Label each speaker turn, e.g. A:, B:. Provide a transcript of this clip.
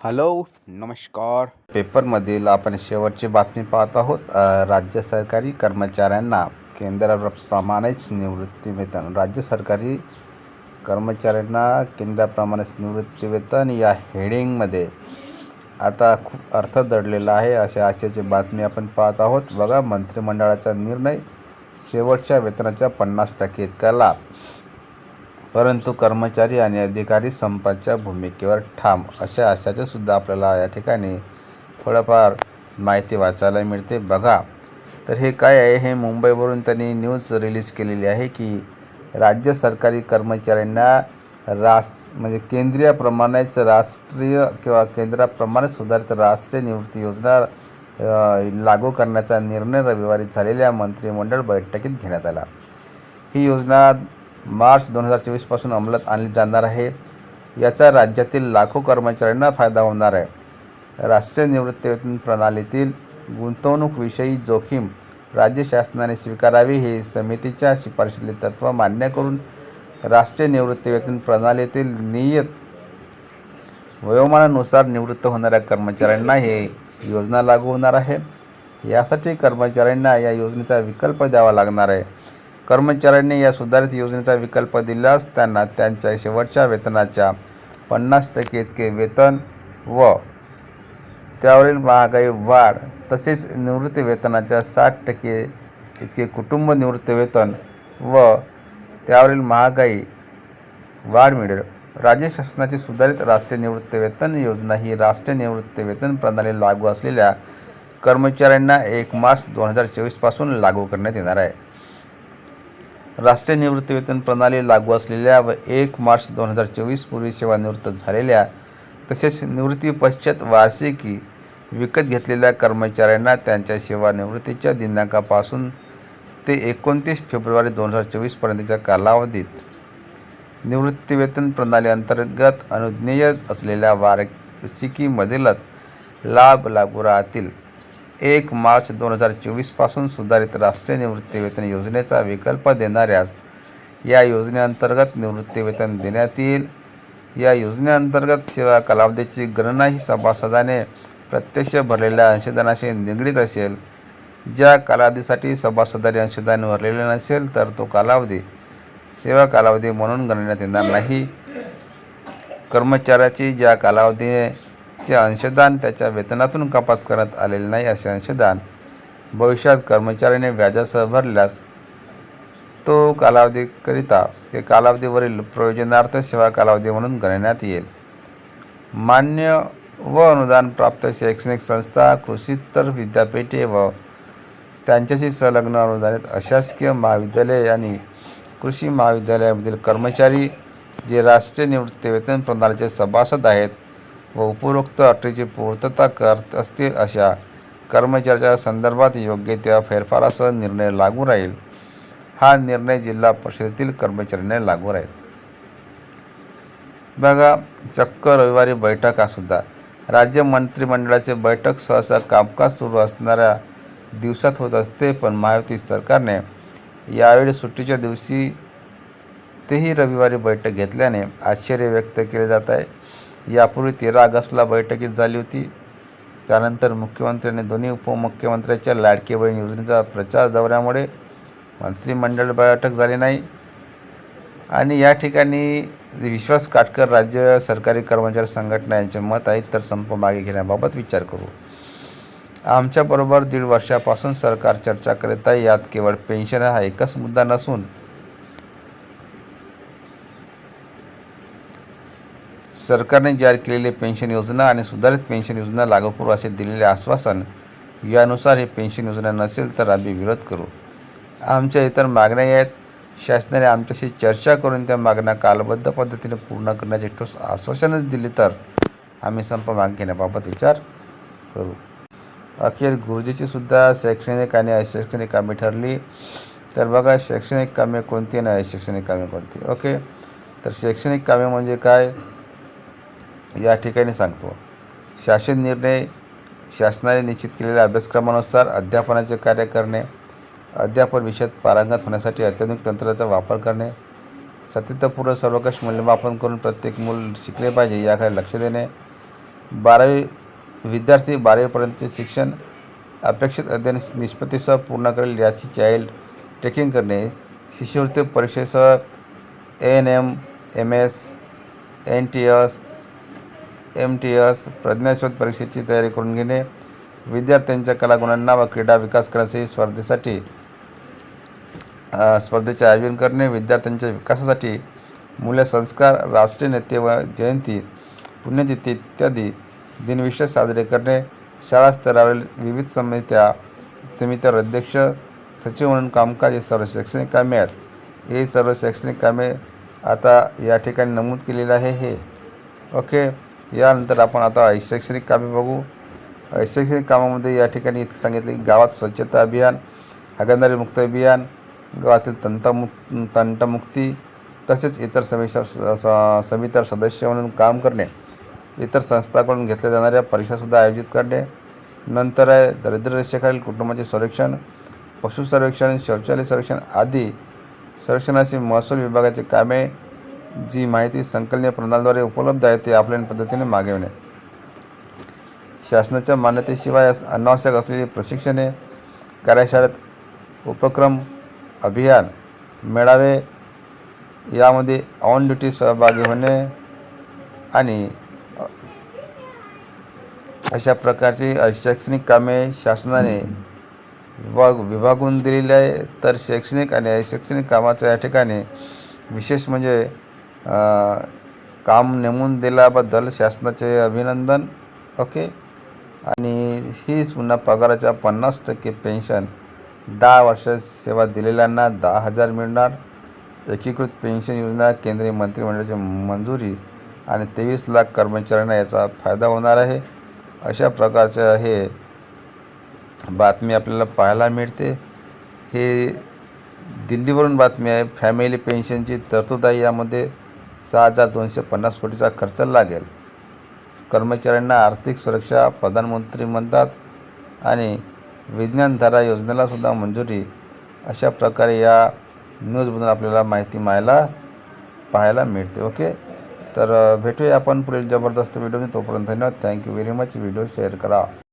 A: Hello नमस्कार. पेपरमधील आपण शेवटची बातमी पाहत आहोत. राज्य सरकारी कर्मचाऱ्यांना केंद्राप्रमाणेच निवृत्ती वेतन. राज्य सरकारी कर्मचाऱ्यांना केंद्राप्रमाणेच निवृत्ती वेतन या हेडिंगमध्ये आता खूप अर्थ दडलेला आहे अशा आशयाची बातमी आपण पाहत आहोत. बघा मंत्रिमंडळाचा निर्णय शेवटच्या वेतनाच्या पन्नास टक्के इतका लाभ. परंतु कर्मचारी आणि अधिकारी संपाच्या भूमिकेवर ठाम अशा आशाचे सुद्धा आपल्याला या ठिकाणी थोडंफार माहिती वाचायला मिळते. बघा तर हे काय आहे? हे मुंबईवरून त्यांनी न्यूज रिलीज केलेली आहे की राज्य सरकारी कर्मचाऱ्यांना रास म्हणजे केंद्रीयप्रमाणेच राष्ट्रीय किंवा केंद्राप्रमाणे सुधारित राष्ट्रीय निवृत्ती योजना लागू करण्याचा निर्णय रविवारी झालेल्या मंत्रिमंडळ बैठकीत घेण्यात आला. ही योजना मार्च दोन हजार चोवीसपासून अंमलात आणली जाणार आहे. याचा राज्यातील लाखो कर्मचाऱ्यांना फायदा होणार आहे. राष्ट्रीय निवृत्तीवेतन प्रणालीतील गुंतवणूकविषयी जोखीम राज्य शासनाने स्वीकारावी हे समितीच्या शिफारशीतले तत्त्व मान्य करून राष्ट्रीय निवृत्तीवेतन प्रणालीतील नियत वयोमानानुसार निवृत्त होणाऱ्या कर्मचाऱ्यांना हे योजना लागू होणार आहे. यासाठी कर्मचाऱ्यांना या योजनेचा विकल्प द्यावा लागणार आहे. कर्मचाऱ्यांनी या सुधारित योजनेचा विकल्प दिल्यास त्यांना त्यांच्या शेवटच्या वेतनाच्या पन्नास टक्के इतके वेतन व त्यावरील महागाई वाढ तसेच निवृत्तीवेतनाच्या साठ टक्के इतके कुटुंब निवृत्तीवेतन व त्यावरील महागाई वाढ मिळेल. राज्य शासनाची सुधारित राष्ट्रीय निवृत्तीवेतन योजना ही राष्ट्रीय निवृत्तीवेतन प्रणाली लागू असलेल्या कर्मचाऱ्यांना एक मार्च दोन हजार चोवीसपासून लागू करण्यात येणार आहे. राष्ट्रीय निवृत्तीवेतन प्रणाली लागू असलेल्या व एक मार्च दोन हजार चोवीस पूर्वी सेवानिवृत्त झालेल्या तसेच निवृत्तीपश्चात वार्षिकी विकत घेतलेल्या कर्मचाऱ्यांना त्यांच्या सेवानिवृत्तीच्या दिनांकापासून ते एकोणतीस फेब्रुवारी दोन हजार चोवीसपर्यंतच्या कालावधीत. निवृत्तीवेतन प्रणाली अंतर्गत अनुज्ञेय असलेल्या वार्षिकीमधीलच लाभ लागू राहतील. एक मार्च दोन हजार चोवीसपासून सुधारित राष्ट्रीय निवृत्तीवेतन योजनेचा विकल्प देणाऱ्यास या योजनेअंतर्गत निवृत्तीवेतन देण्यात येईल. या योजनेअंतर्गत सेवा कालावधीची गणना ही सभासदाने प्रत्यक्ष भरलेल्या अंशदानाशी निगडीत असेल. ज्या कालावधीसाठी सभासदाने अंशदान भरलेले नसेल तर तो कालावधी सेवा कालावधी म्हणून गणण्यात येणार नाही. कर्मचाऱ्याची ज्या कालावधीने चे अंशदान त्याच्या वेतनातून कपात करण्यात आलेले नाही असे अंशदान भविष्यात कर्मचाऱ्याने व्याजासह भरल्यास तो कालावधीकरिता ते कालावधीवरील प्रयोजनार्थ सेवा कालावधी म्हणून गणण्यात येईल. मान्य व अनुदान प्राप्त शैक्षणिक संस्था कृषीतर विद्यापीठे व त्यांच्याशी संलग्न अनुदानित अशासकीय महाविद्यालय आणि कृषी महाविद्यालयामधील कर्मचारी जे राष्ट्रीय निवृत्तीवेतन प्रणालीचे सभासद आहेत व उपरोक्त अटीची पूर्तता करत असतील अशा कर्मचाऱ्याच्या संदर्भात योग्य त्या फेरफारासह निर्णय लागू राहील. हा निर्णय जिल्हा परिषदेतील कर्मचाऱ्यांना लागू राहील. बघा चक्क रविवारी बैठक सुद्धा राज्य मंत्रिमंडळाचे बैठक सहसा कामकाज सुरू असणाऱ्या दिवसात होत असते पण महायुती सरकारने यावेळी सुट्टीच्या दिवशी तेही रविवारी बैठक घेतल्याने आश्चर्य व्यक्त केले जात आहे. यापूर्वी तेरा ऑगस्टला बैठकीत झाली होती. त्यानंतर मुख्यमंत्र्यांनी दोन्ही उपमुख्यमंत्र्यांच्या लाडकी बहीण योजनेचा प्रचार दौऱ्यामुळे मंत्रिमंडळ बैठक झाली नाही. आणि या ठिकाणी विश्वास काटकर राज्य सरकारी कर्मचारी संघटना यांचे मत आहे तर संप मागे घेण्याबाबत विचार करू. आमच्याबरोबर दीड वर्षापासून सरकार चर्चा करीत आहे यात केवळ पेन्शन हा एकच मुद्दा नसून सरकारने जाहीर केलेली पेन्शन योजना आणि सुधारित पेन्शन योजना लागू करू असे दिलेले आश्वासन यानुसार ही पेन्शन योजना नसेल तर आम्ही विरोध करू. आमच्या इतर मागण्या आहेत. शासनाने आमच्याशी चर्चा करून त्या मागण्या कालबद्ध पद्धतीने पूर्ण करण्याचे ठोस आश्वासनच दिले तर आम्ही संप मागे घेण्याबाबत विचार करू. अखेर गुरुजीची सुद्धा शैक्षणिक आणि अशैक्षणिक कामे ठरली. तर बघा शैक्षणिक कामे कोणती आणि अशैक्षणिक कामे कोणती? ओके. तर शैक्षणिक कामे म्हणजे काय? या ठिकाणी सांगतो. शासन निर्णय शासनाने निश्चित केलेल्या अभ्यासक्रमानुसार अध्यापनाचे कार्य करणे अध्यापन विषयात पारंगत होण्यासाठी अत्याधुनिक तंत्राचा वापर करणे सातत्यपूर्ण सर्वकष मूल्यमापन करून प्रत्येक मूल शिकले पाहिजे याकडे लक्ष देणे बारावी विद्यार्थी बारावीपर्यंतचे शिक्षण अपेक्षित अध्ययन निष्पत्तीसह पूर्ण करेल याची चाइल्ड ट्रेकिंग करणे शिष्यवृत्ती परीक्षेसह N M M S N T S M T S प्रज्ञाशोध परीक्षेची तयारी करून घेणे विद्यार्थ्यांच्या कलागुणांना व क्रीडा विकास करण्यासाठी स्पर्धेसाठी स्पर्धेचे आयोजन करणे विद्यार्थ्यांच्या विकासासाठी मूल्यसंस्कार राष्ट्रीय नेते व जयंती पुण्यतिथी इत्यादी दिनविशेष साजरे करणे शाळा स्तरावरील विविध समित्या समित्यावर अध्यक्ष सचिव म्हणून कामकाज हे सर्व शैक्षणिक कामे आहेत. हे सर्व शैक्षणिक कामे आता या ठिकाणी नमूद केलेलं आहे हे. ओके. यानंतर आपण आता शैक्षणिक कामे बघू. शैक्षणिक कामामध्ये या ठिकाणी इथे सांगितले की गावात स्वच्छता अभियान हागणदारी मुक्त अभियान गावातील तंतमुक तंटमुक्ती तसेच इतर समित्या स- सदस्य म्हणून काम करणे. इतर संस्थाकडून घेतल्या जाणाऱ्या परीक्षासुद्धा आयोजित करणे. नंतर आहे दरिद्ररेषेखालील कुटुंबाचे संरक्षण पशु सर्वेक्षण शौचालय संरक्षण आदी संरक्षणाची महसूल विभागाची कामे जी माहिती संकलनीय प्रणालीद्वारे उपलब्ध आहे ते ऑफलाईन पद्धतीने मागविणे. शासनाच्या मान्यतेशिवाय अनावश्यक असलेली प्रशिक्षणे कार्यशाळेत उपक्रम अभियान मेळावे यामध्ये ऑन ड्युटी सहभागी होणे आणि अशा प्रकारची शैक्षणिक कामे शासनाने विभाग विभागून दिलेली आहे. तर शैक्षणिक आणि अशैक्षणिक कामाचं या ठिकाणी विशेष म्हणजे काम नेमून दिल्याबद्दल शासनाचे अभिनंदन. ओके आणि हीच पुन्हा पगाराच्या पन्नास टक्के पेन्शन दहा वर्ष सेवा दिलेल्यांना दहा हजार मिळणार. एकीकृत पेन्शन योजना केंद्रीय मंत्रिमंडळाची मंजुरी आणि तेवीस लाख कर्मचाऱ्यांना याचा फायदा होणार आहे. अशा प्रकारचं हे बातमी आपल्याला पाहायला मिळते. हे दिल्लीवरून बातमी आहे. फॅमिली पेन्शनची तरतूद आहे यामध्ये. सहा हजार दोनशे पन्नास कोटीचा खर्च लागेल. कर्मचाऱ्यांना आर्थिक सुरक्षा प्रधानमंत्री म्हणतात आणि विज्ञानधारा योजनेलासुद्धा मंजुरी. अशा प्रकारे या न्यूजमधून आपल्याला माहिती मायला पाहायला मिळते. ओके? तर भेटूया आपण पुढील जबरदस्त व्हिडिओ तोपर्यंत धन्यवाद. Thank you very much video share करा.